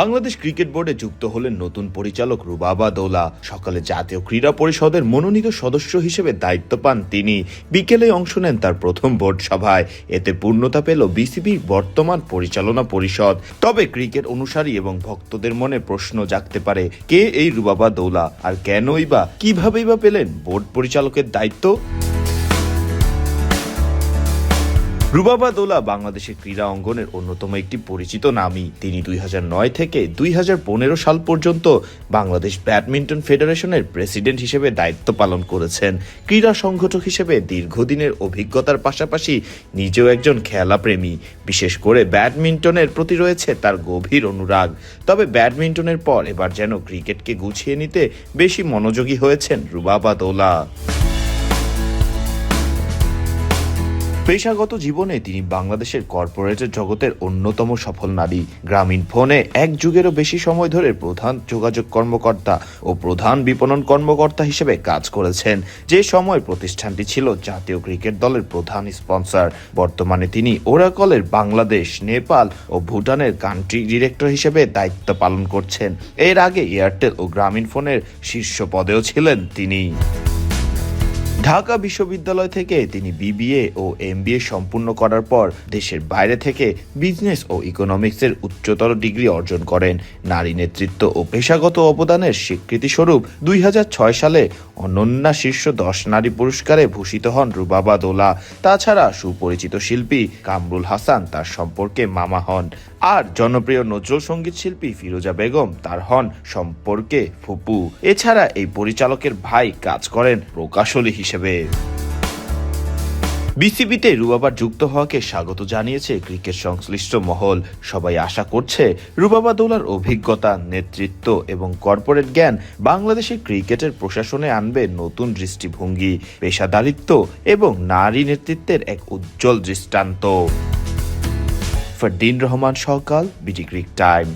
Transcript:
Bangladesh cricket বোর্ডে যুক্ত হলেন নতুন পরিচালক রুবাবা দৌলা সকালে জাতীয় ক্রীড়া পরিষদের মনোনীত সদস্য হিসেবে দায়িত্ব পান তিনি। বিকেলে অংশ নেন তার প্রথম বোর্ড সভায়। এতে পূর্ণতা পেল বিসিবির বর্তমান পরিচালনা পরিষদ। তবে ক্রিকেট অনুসারী এবং ভক্তদের মনে প্রশ্ন জাগতে পারে, কে এই রুবাবা দৌলা আর কেনই বা কিভাবেই বা পেলেন বোর্ড পরিচালকের দায়িত্ব? রুবাবা দোলা বাংলাদেশের ক্রীড়া অঙ্গনের অন্যতম একটি পরিচিত নামই। তিনি দুই হাজার নয় থেকে দুই হাজার পনেরো সাল পর্যন্ত বাংলাদেশ ব্যাডমিন্টন ফেডারেশনের প্রেসিডেন্ট হিসেবে দায়িত্ব পালন করেছেন। ক্রীড়া সংগঠক হিসেবে দীর্ঘদিনের অভিজ্ঞতার পাশাপাশি নিজেও একজন খেলাপ্রেমী। বিশেষ করে ব্যাডমিন্টনের প্রতি রয়েছে তার গভীর অনুরাগ। তবে ব্যাডমিন্টনের পর এবার যেন ক্রিকেটকে গুছিয়ে নিতে বেশি মনোযোগী হয়েছেন রুবাবা দোলা পেশাগত জীবনে তিনি বাংলাদেশের কর্পোরেটের জগতের অন্যতম সফল নারী। গ্রামীণ ফোনে এক যুগেরও বেশি সময় ধরে প্রধান যোগাযোগ কর্মকর্তা ও প্রধান বিপণন কর্মকর্তা হিসেবে কাজ করেছেন। যে সময় প্রতিষ্ঠানটি ছিল জাতীয় ক্রিকেট দলের প্রধান স্পন্সর। বর্তমানে তিনি ওরাকলের বাংলাদেশ, নেপাল ও ভুটানের কান্ট্রি ডিরেক্টর হিসেবে দায়িত্ব পালন করছেন। এর আগে এয়ারটেল ও গ্রামীণ ফোনের শীর্ষ পদেও ছিলেন তিনি। ঢাকা বিশ্ববিদ্যালয় থেকে তিনি বিবিএ ও এমবিএ সম্পূর্ণ করার পর দেশের বাইরে থেকে বিজনেস ও ইকোনমিক্সের উচ্চতর ডিগ্রি অর্জন করেন। নারী নেতৃত্ব ও পেশাগত অবদানের স্বীকৃতিস্বরূপ দুই সালে অনন্যা শীর্ষ দশ নারী পুরস্কারে ভূষিত হন রুবাবা দোলা তাছাড়া সুপরিচিত শিল্পী কামরুল হাসান তার সম্পর্কে মামা হন। আর জনপ্রিয় নজরুল সংগীত শিল্পী ফিরোজা বেগম তার হন সম্পর্কে ফুপু। এছাড়া এই পরিচালকের ভাই কাজ করেন প্রকাশলী হিসেবে। বিসিবিতে রুবাবার যুক্ত হওয়াকে স্বাগত জানিয়েছে ক্রিকেট সংশ্লিষ্ট মহল। সবাই আশা করছে রুবাবা দৌলার অভিজ্ঞতা, নেতৃত্ব এবং কর্পোরেট জ্ঞান বাংলাদেশের ক্রিকেটের প্রশাসনে আনবে নতুন দৃষ্টিভঙ্গি, পেশাদারিত্ব এবং নারী নেতৃত্বের এক উজ্জ্বল দৃষ্টান্ত। ফরদিন রহমান সহকাল বিটি ক্রিক টাইম।